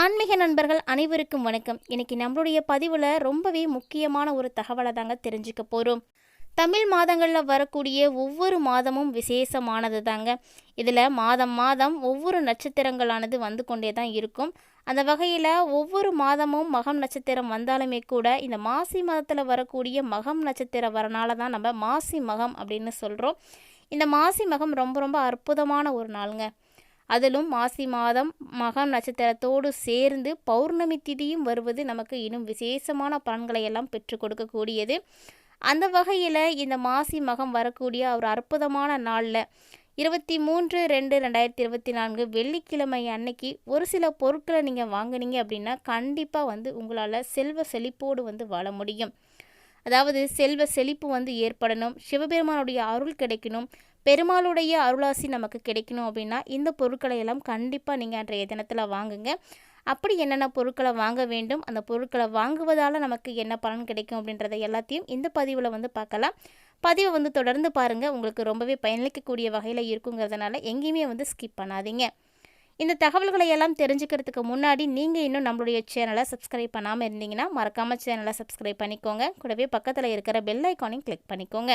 ஆன்மீக நண்பர்கள் அனைவருக்கும் வணக்கம். இன்னைக்கு நம்மளுடைய பதிவில் ரொம்பவே முக்கியமான ஒரு தகவலை தாங்க தெரிஞ்சுக்க போகிறோம் தமிழ் மாதங்களில் வரக்கூடிய ஒவ்வொரு மாதமும் விசேஷமானது தாங்க. இதில் மாதம் மாதம் ஒவ்வொரு நட்சத்திரங்களானது வந்து கொண்டே தான் இருக்கும். அந்த வகையில் ஒவ்வொரு மாதமும் மகம் நட்சத்திரம் வந்தாலுமே கூட இந்த மாசி மாதத்தில் வரக்கூடிய மகம் நட்சத்திரம் வரனால தான் நம்ம மாசி மகம் அப்படின்னு சொல்கிறோம் இந்த மாசி மகம் ரொம்ப ரொம்ப அற்புதமான ஒரு நாளுங்க. அதிலும் மாசி மாதம் மகம் நட்சத்திரத்தோடு சேர்ந்து பௌர்ணமி திதியும் வருவது நமக்கு இன்னும் விசேஷமான பலன்களை எல்லாம் பெற்றுக் கொடுக்கக்கூடியது. அந்த வகையில் இந்த மாசி மகம் வரக்கூடிய ஒரு அற்புதமான நாளில் இருபத்தி மூன்று ரெண்டு ரெண்டாயிரத்தி இருபத்தி நான்கு வெள்ளிக்கிழமை அன்னைக்கு ஒரு சில பொருட்களை நீங்கள் வாங்குனீங்க அப்படின்னா கண்டிப்பாக வந்து உங்களால் செல்வ செழிப்போடு வந்து வாழ முடியும். அதாவது செல்வ செழிப்பு வந்து ஏற்படணும் சிவபெருமானுடைய அருள் கிடைக்கணும் பெருமாளுடைய அருளாசி நமக்கு கிடைக்கணும் அப்படின்னா இந்த பொருட்களை எல்லாம் கண்டிப்பாக நீங்கள் அன்றைய தினத்தில் வாங்குங்க. அப்படி என்னென்ன பொருட்களை வாங்க வேண்டும் அந்த பொருட்களை வாங்குவதால் நமக்கு என்ன பலன் கிடைக்கும் அப்படின்றத எல்லாத்தையும் இந்த பதிவில் வந்து பார்க்கலாம். பதிவை வந்து தொடர்ந்து பாருங்கள் உங்களுக்கு ரொம்பவே பயனளிக்கக்கூடிய வகையில் இருக்குங்கிறதுனால எங்கேயுமே வந்து ஸ்கிப் பண்ணாதீங்க. இந்த தகவல்களை எல்லாம் தெரிஞ்சுக்கிறதுக்கு முன்னாடி நீங்கள் இன்னும் நம்மளுடைய சேனலை சப்ஸ்கிரைப் பண்ணாமல் இருந்தீங்கன்னா மறக்காமல் சேனலை சப்ஸ்கிரைப் பண்ணிக்கோங்க. கூடவே பக்கத்தில் இருக்கிற பெல் ஐக்கானையும் கிளிக் பண்ணிக்கோங்க.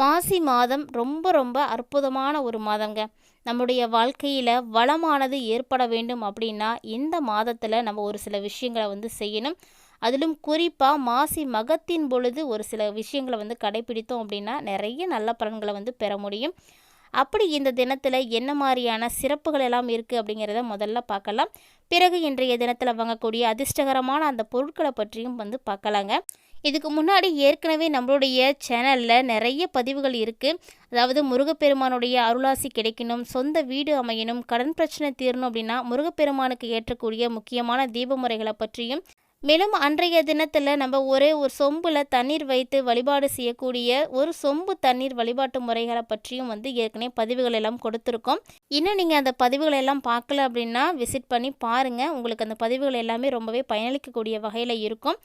மாசி மாதம் ரொம்ப ரொம்ப அற்புதமான ஒரு மாதங்க. நம்முடைய வாழ்க்கையில் வளமானது ஏற்பட வேண்டும் அப்படின்னா இந்த மாதத்தில் நம்ம ஒரு சில விஷயங்களை வந்து செய்யணும். அதிலும் குறிப்பாக மாசி மகத்தின் பொழுது ஒரு சில விஷயங்களை வந்து கடைபிடித்தோம் அப்படின்னா நிறைய நல்ல பலன்களை வந்து பெற முடியும். அப்படி இந்த தினத்தில் என்ன மாதிரியான சிறப்புகள் எல்லாம் இருக்குது அப்படிங்கிறத முதல்ல பார்க்கலாம். பிறகு இன்றைய தினத்தில் வாங்கக்கூடிய அதிர்ஷ்டகரமான அந்த பொருட்களை பற்றியும் வந்து பார்க்கலாங்க. இதுக்கு முன்னாடி ஏற்கனவே நம்மளுடைய சேனலில் நிறைய பதிவுகள் இருக்குது அதாவது முருகப்பெருமானுடைய அருளாசி கிடைக்கணும் சொந்த வீடு அமையணும் கடன் பிரச்சனை தீரணும் அப்படின்னா முருகப்பெருமானுக்கு ஏற்றக்கூடிய முக்கியமான தீப முறைகளை பற்றியும் மேலும் அன்றைய தினத்தில் நம்ம ஒரே ஒரு சொம்பில் தண்ணீர் வைத்து வழிபாடு செய்யக்கூடிய ஒரு சொம்பு தண்ணீர் வழிபாட்டு முறைகளை பற்றியும் வந்து ஏற்கனவே பதிவுகள் எல்லாம் கொடுத்துருக்கோம். இன்னும் நீங்கள் அந்த பதிவுகள் எல்லாம் பார்க்கல அப்படின்னா விசிட் பண்ணி பாருங்கள் உங்களுக்கு அந்த பதிவுகள் எல்லாமே ரொம்பவே பயனளிக்கக்கூடிய வகையில் இருக்கும்.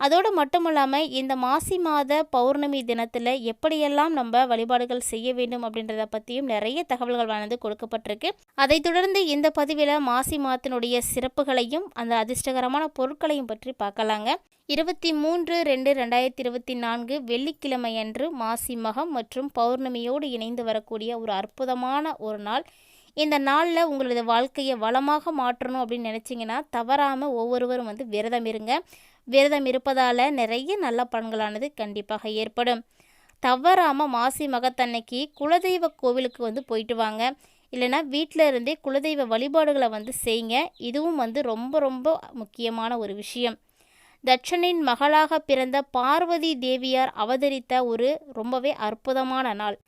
அதோடு மட்டும் இல்லாமல் இந்த மாசி மாத பௌர்ணமி தினத்தில் எப்படியெல்லாம் நம்ம வழிபாடுகள் செய்ய வேண்டும் அப்படின்றத பற்றியும் நிறைய தகவல்கள் வந்து கொடுக்கப்பட்டிருக்கு. அதைத் தொடர்ந்து இந்த பதிவில் மாசி மாதத்தினுடைய சிறப்புகளையும் அந்த அதிர்ஷ்டகரமான பொருட்களையும் பற்றி பார்க்கலாங்க. இருபத்தி மூன்று ரெண்டு ரெண்டாயிரத்தி இருபத்தி நான்கு வெள்ளிக்கிழமை அன்று மாசி மகம் மற்றும் பௌர்ணமியோடு இணைந்து வரக்கூடிய ஒரு அற்புதமான ஒரு நாள். இந்த நாளில் உங்களது வாழ்க்கையை வளமாக மாற்றணும் அப்படின்னு நினச்சிங்கன்னா தவறாமல் ஒவ்வொருவரும் வந்து விரதம் இருங்க. விரதம் இருப்பதால் நிறைய நல்ல பலன்களானது கண்டிப்பாக ஏற்படும். தவறாமல் மாசி மகத்தன்னைக்கு குலதெய்வ கோவிலுக்கு வந்து போயிட்டு வாங்க. இல்லைனா வீட்டில் இருந்தே குலதெய்வ வழிபாடுகளை வந்து செய்யுங்க இதுவும் வந்து ரொம்ப ரொம்ப முக்கியமான ஒரு விஷயம். தட்சனின் மகளாக பிறந்த பார்வதி தேவியார் அவதரித்த ஒரு ரொம்பவே அற்புதமான நாள்.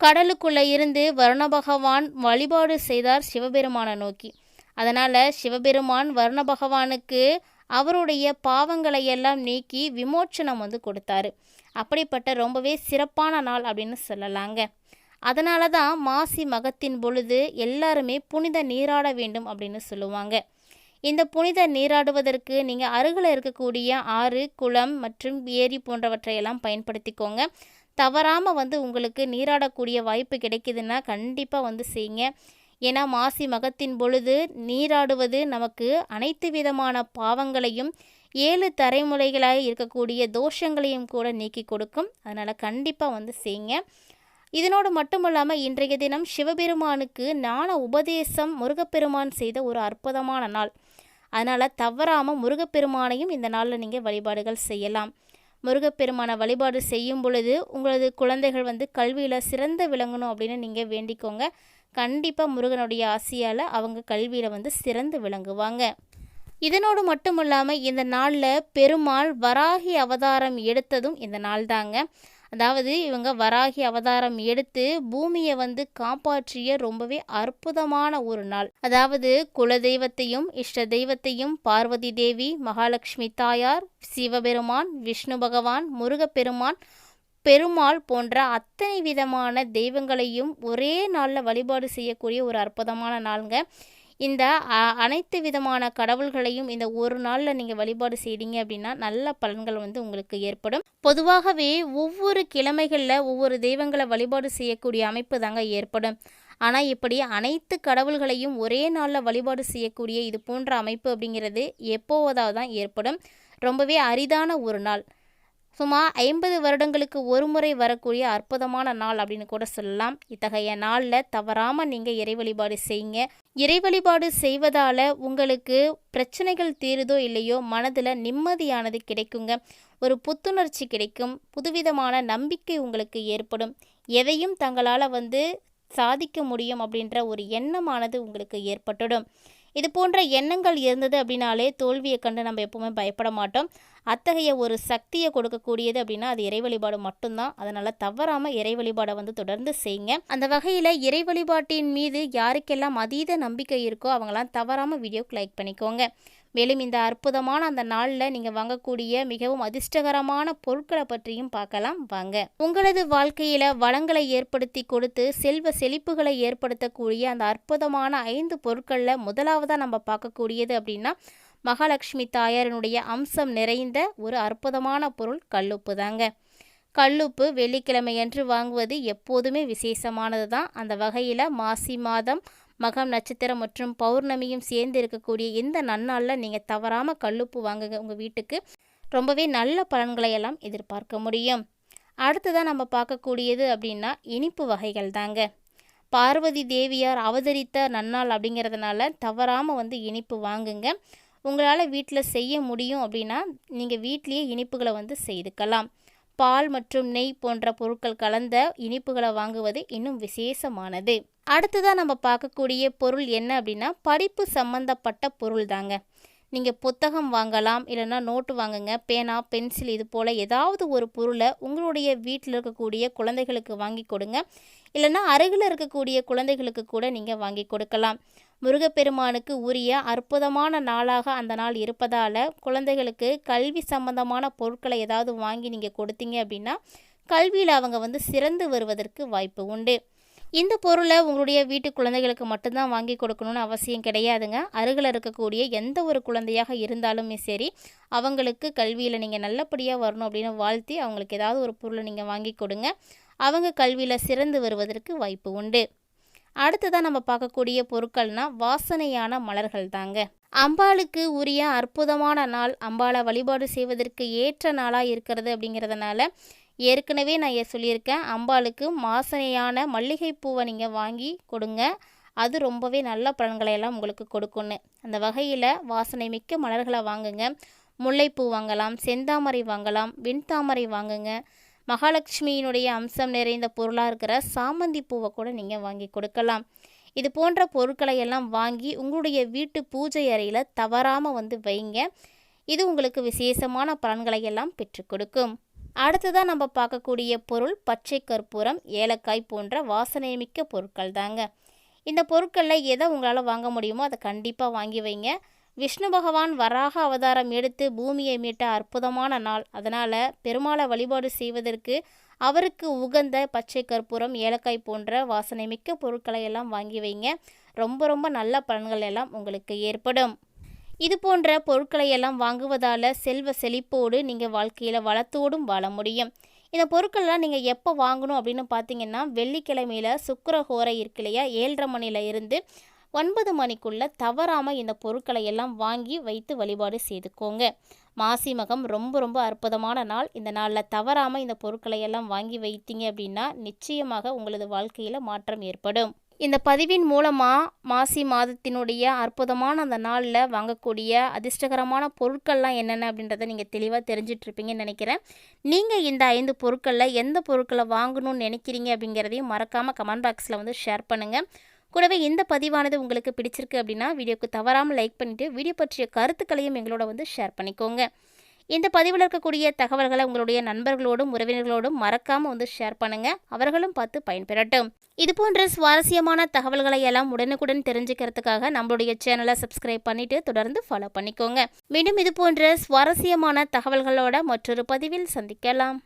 கடலுக்குள்ளே இருந்து வருண பகவான் வழிபாடு செய்தார் சிவபெருமானை நோக்கி. அதனால் சிவபெருமான் வருண பகவானுக்கு அவருடைய பாவங்களை எல்லாம் நீக்கி விமோச்சனம் வந்து கொடுத்தாரு. அப்படிப்பட்ட ரொம்பவே சிறப்பான நாள் அப்படின்னு சொல்லலாங்க. அதனால தான் மாசி மகத்தின் பொழுது எல்லாருமே புனித நீராட வேண்டும் அப்படின்னு சொல்லுவாங்க. இந்த புனித நீராடுவதற்கு நீங்கள் அருகில் இருக்கக்கூடிய ஆறு குளம் மற்றும் ஏரி போன்றவற்றையெல்லாம் பயன்படுத்திக்கோங்க. தவறாமல் வந்து உங்களுக்கு நீராடக்கூடிய வாய்ப்பு கிடைக்குதுன்னா கண்டிப்பாக வந்து செய்யுங்க. ஏன்னா மாசி மகத்தின் பொழுது நீராடுவது நமக்கு அனைத்து விதமான பாவங்களையும் ஏழு தலைமுறைகளாக இருக்கக்கூடிய தோஷங்களையும் கூட நீக்கி கொடுக்கும். அதனால் கண்டிப்பாக வந்து செய்யுங்க. இதனோடு மட்டும் இல்லாமல் இன்றைய தினம் சிவபெருமானுக்கு ஞான உபதேசம் முருகப்பெருமான் செய்த ஒரு அற்புதமான நாள். அதனால் தவறாமல் முருகப்பெருமானையும் இந்த நாளில் நீங்கள் வழிபாடுகள் செய்யலாம். முருகப்பெருமானை வழிபாடு செய்யும் பொழுது உங்களது குழந்தைகள் வந்து கல்வியில் சிறந்து விளங்கணும் அப்படின்னு நீங்கள் வேண்டிக்கோங்க. கண்டிப்பாக முருகனுடைய ஆசையால் அவங்க கல்வியில் வந்து சிறந்து விளங்குவாங்க. இதனோடு மட்டும் இல்லாமல் இந்த நாளில் பெருமாள் வராகி அவதாரம் எடுத்ததும் இந்த நாள் தாங்க அதாவது இவங்க வராகி அவதாரம் எடுத்து பூமியை வந்து காப்பாற்றிய ரொம்பவே அற்புதமான ஒரு நாள். அதாவது குலதெய்வத்தையும் இஷ்ட தெய்வத்தையும் பார்வதி தேவி மகாலட்சுமி தாயார் சிவபெருமான் விஷ்ணு பகவான் முருகப்பெருமான் பெருமாள் போன்ற அத்தனை விதமான தெய்வங்களையும் ஒரே நாளில் வழிபாடு செய்யக்கூடிய ஒரு அற்புதமான நாளுங்க. இந்த அனைத்து விதமான கடவுள்களையும் இந்த ஒரு நாளில் நீங்கள் வழிபாடு செய்கிறீங்க அப்படின்னா நல்ல பலன்கள் வந்து உங்களுக்கு ஏற்படும். பொதுவாகவே ஒவ்வொரு கிழமைகளில் ஒவ்வொரு தெய்வங்களை வழிபாடு செய்யக்கூடிய அமைப்பு தாங்க ஏற்படும். ஆனால் இப்படி அனைத்து கடவுள்களையும் ஒரே நாளில் வழிபாடு செய்யக்கூடிய இது போன்ற அமைப்பு அப்படிங்கிறது எப்போதாவது தான் ஏற்படும். ரொம்பவே அரிதான ஒரு நாள். சுமார் ஐம்பது வருடங்களுக்கு ஒரு முறை வரக்கூடிய அற்புதமான நாள் அப்படின்னு கூட சொல்லலாம். இத்தகைய நாளில் தவறாமல் நீங்கள் இறை வழிபாடு செய்யுங்க. இறை வழிபாடு செய்வதால் உங்களுக்கு பிரச்சனைகள் தீருதோ இல்லையோ மனதில் நிம்மதியானது கிடைக்குங்க. ஒரு புத்துணர்ச்சி கிடைக்கும். புதுவிதமான நம்பிக்கை உங்களுக்கு ஏற்படும். எதையும் தங்களால் வந்து சாதிக்க முடியும் அப்படின்ற ஒரு எண்ணமானது உங்களுக்கு ஏற்பட்டுடும். இது போன்ற எண்ணங்கள் இருந்தது அப்படின்னாலே தோல்வியை கண்டு நம்ம எப்பவுமே பயப்பட மாட்டோம். அத்தகைய ஒரு சக்தியை கொடுக்கக்கூடியது அப்படின்னா அது இறை வழிபாடு மட்டும்தான். அதனால் தவறாமல் இறை வழிபாடை வந்து தொடர்ந்து செய்யுங்க. அந்த வகையில் இறை வழிபாட்டின் மீது யாருக்கெல்லாம் அதீத நம்பிக்கை இருக்கோ அவங்களாம் தவறாமல் வீடியோக்கு லைக் பண்ணிக்கோங்க. மேலும் இந்த அற்புதமான அந்த நாளில் நீங்கள் வாங்கக்கூடிய மிகவும் அதிர்ஷ்டகரமான பொருட்களை பற்றியும் பார்க்கலாம். வாங்க. உங்களது வாழ்க்கையில் வளங்களை ஏற்படுத்தி கொடுத்து செல்வ செழிப்புகளை ஏற்படுத்தக்கூடிய அந்த அற்புதமான ஐந்து பொருட்களில் முதலாவதாக நம்ம பார்க்கக்கூடியது அப்படின்னா மகாலட்சுமி தாயாரினுடைய அம்சம் நிறைந்த ஒரு அற்புதமான பொருள் கல்லுப்பு தாங்க. கல்லுப்பு வெள்ளிக்கிழமையன்று வாங்குவது எப்போதுமே விசேஷமானது தான் அந்த வகையில் மாசி மாதம் மகம் நட்சத்திரம் மற்றும் பௌர்ணமியும் சேர்ந்து இருக்கக்கூடிய இந்த நன்னாளில் நீங்கள் தவறாமல் கல்லுப்பு வாங்குங்க உங்கள் வீட்டுக்கு. ரொம்பவே நல்ல பலன்களை எல்லாம் எதிர்பார்க்க முடியும். அடுத்ததாக நம்ம பார்க்கக்கூடியது அப்படின்னா இனிப்பு வகைகள் தாங்க. பார்வதி தேவியார் அவதரித்த நன்னாள் அப்படிங்கிறதுனால தவறாமல் வந்து இனிப்பு வாங்குங்க. உங்களால் வீட்டில் செய்ய முடியும் அப்படின்னா நீங்கள் வீட்லேயே இனிப்புகளை வந்து செய்துக்கலாம். பால் மற்றும் நெய் போன்ற பொருட்கள் கலந்த இனிப்புகளை வாங்குவது இன்னும் விசேஷமானது. அடுத்ததாக நம்ம பார்க்கக்கூடிய பொருள் என்ன அப்படின்னா படிப்பு சம்பந்தப்பட்ட பொருள் தாங்க. நீங்கள் புத்தகம் வாங்கலாம் இல்லைன்னா நோட்டு வாங்குங்க பேனா பென்சில் இது போல் ஏதாவது ஒரு பொருளை உங்களுடைய வீட்டில் இருக்கக்கூடிய குழந்தைகளுக்கு வாங்கி கொடுங்க. இல்லைன்னா அருகில் இருக்கக்கூடிய குழந்தைகளுக்கு கூட நீங்கள் வாங்கி கொடுக்கலாம். முருகப்பெருமானுக்கு உரிய அற்புதமான நாளாக அந்த நாள் இருப்பதால் குழந்தைகளுக்கு கல்வி சம்பந்தமான பொருட்களை ஏதாவது வாங்கி நீங்கள் கொடுத்தீங்க அப்படின்னா கல்வியில் அவங்க வந்து சிறந்து வருவதற்கு வாய்ப்பு உண்டு. இந்த பொருளை உங்களுடைய வீட்டு குழந்தைகளுக்கு மட்டும்தான் வாங்கி கொடுக்கணும்னு அவசியம் கிடையாதுங்க. அருகில் இருக்கக்கூடிய எந்த ஒரு குழந்தையாக இருந்தாலுமே சரி அவங்களுக்கு கல்வியில் நீங்கள் நல்லபடியாக வரணும் அப்படின்னு வாழ்த்தி அவங்களுக்கு ஏதாவது ஒரு பொருளை நீங்கள் வாங்கி கொடுங்க. அவங்க கல்வியில் சிறந்து வருவதற்கு வாய்ப்பு உண்டு. அடுத்ததாக நம்ம பார்க்கக்கூடிய பொருட்கள்னா வாசனையான மலர்கள் தாங்க அம்பாளுக்கு உரிய அற்புதமான நாள் அம்பாளை வழிபாடு செய்வதற்கு ஏற்ற நாளாக இருக்கிறது அப்படிங்கிறதுனால ஏற்கனவே நான் சொல்லியிருக்கேன். அம்பாளுக்கு வாசனையான மல்லிகைப்பூவை நீங்கள் வாங்கி கொடுங்க. அது ரொம்பவே நல்ல பலன்களை எல்லாம் உங்களுக்கு கொடுக்கும்னு. அந்த வகையில் வாசனை மிக்க மலர்களை வாங்குங்க. முல்லைப்பூ வாங்கலாம் செந்தாமரை வாங்கலாம் வெண்தாமரை வாங்குங்க. மகாலட்சுமியினுடைய அம்சம் நிறைந்த பொருளாக இருக்கிற சாமந்தி பூவை கூட நீங்கள் வாங்கி கொடுக்கலாம். இது போன்ற பொருட்களை எல்லாம் வாங்கி உங்களுடைய வீட்டு பூஜை அறையில் தவறாமல் வந்து வைங்க. இது உங்களுக்கு விசேஷமான பலன்களை எல்லாம் பெற்றுக் கொடுக்கும். அடுத்ததாக நம்ம பார்க்கக்கூடிய பொருள் பச்சை கற்பூரம் ஏலக்காய் போன்ற வாசனைமிக்க பொருட்கள் தாங்க. இந்த பொருட்களில் எதை உங்களால் வாங்க முடியுமோ அதை கண்டிப்பாக வாங்கி வைங்க. விஷ்ணு பகவான் வராக அவதாரம் எடுத்து பூமியை மீட்ட அற்புதமான நாள். அதனால் பெருமாளை வழிபாடு செய்வதற்கு அவருக்கு உகந்த பச்சை கற்பூரம் ஏலக்காய் போன்ற வாசனை மிக்க பொருட்களை எல்லாம் வாங்கி வைங்க. ரொம்ப ரொம்ப நல்ல பலன்கள் எல்லாம் உங்களுக்கு ஏற்படும். இது போன்ற பொருட்களை எல்லாம் வாங்குவதால் செல்வ செழிப்போடு நீங்கள் வாழ்க்கையில் வளத்தோடும் வாழ முடியும். இந்த பொருட்கள்லாம் நீங்கள் எப்போ வாங்கணும் அப்படின்னு பார்த்தீங்கன்னா வெள்ளிக்கிழமையில் சுக்கரஹோரை இருக்கு இல்லையா ஏழரை மணியில் இருந்து ஒன்பது மணிக்குள்ளே தவறாமல் இந்த பொருட்களை எல்லாம் வாங்கி வைத்து வழிபாடு செய்துக்கோங்க. மாசி மகம் ரொம்ப ரொம்ப அற்புதமான நாள். இந்த நாளில் தவறாமல் இந்த பொருட்களை எல்லாம் வாங்கி வைத்தீங்க அப்படின்னா நிச்சயமாக உங்களது வாழ்க்கையில் மாற்றம் ஏற்படும். இந்த பதிவின் மூலமாக மாசி மாதத்தினுடைய அற்புதமான அந்த நாளில் வாங்கக்கூடிய அதிர்ஷ்டகரமான பொருட்கள்லாம் என்னென்ன அப்படின்றத நீங்கள் தெளிவாக தெரிஞ்சிட்ருப்பீங்கன்னு நினைக்கிறேன். நீங்கள் இந்த ஐந்து பொருட்களில் எந்த பொருட்களை வாங்கணும்னு நினைக்கிறீங்க அப்படிங்கிறதையும் மறக்காமல் கமெண்ட் பாக்ஸில் வந்து ஷேர் பண்ணுங்கள் கூடவே இந்த பதிவானது உங்களுக்கு பிடிச்சிருக்கு அப்படின்னா வீடியோக்கு தவறாமல் லைக் பண்ணிவிட்டு வீடியோ பற்றிய கருத்துக்களையும் எங்களோட வந்து ஷேர் பண்ணிக்கோங்க. இந்த பதிவில் இருக்கக்கூடிய தகவல்களை உங்களுடைய நண்பர்களோடும் உறவினர்களோடும் மறக்காமல் வந்து ஷேர் பண்ணுங்கள் அவர்களும் பார்த்து பயன்பெறட்டும். இது போன்ற சுவாரஸ்யமான தகவல்களை எல்லாம் உடனுக்குடன் தெரிஞ்சுக்கிறதுக்காக நம்மளுடைய சேனலை சப்ஸ்கிரைப் பண்ணிட்டு தொடர்ந்து ஃபாலோ பண்ணிக்கோங்க. மீண்டும் இது போன்ற சுவாரஸ்யமான தகவல்களோட மற்றொரு பதிவில் சந்திக்கலாம்.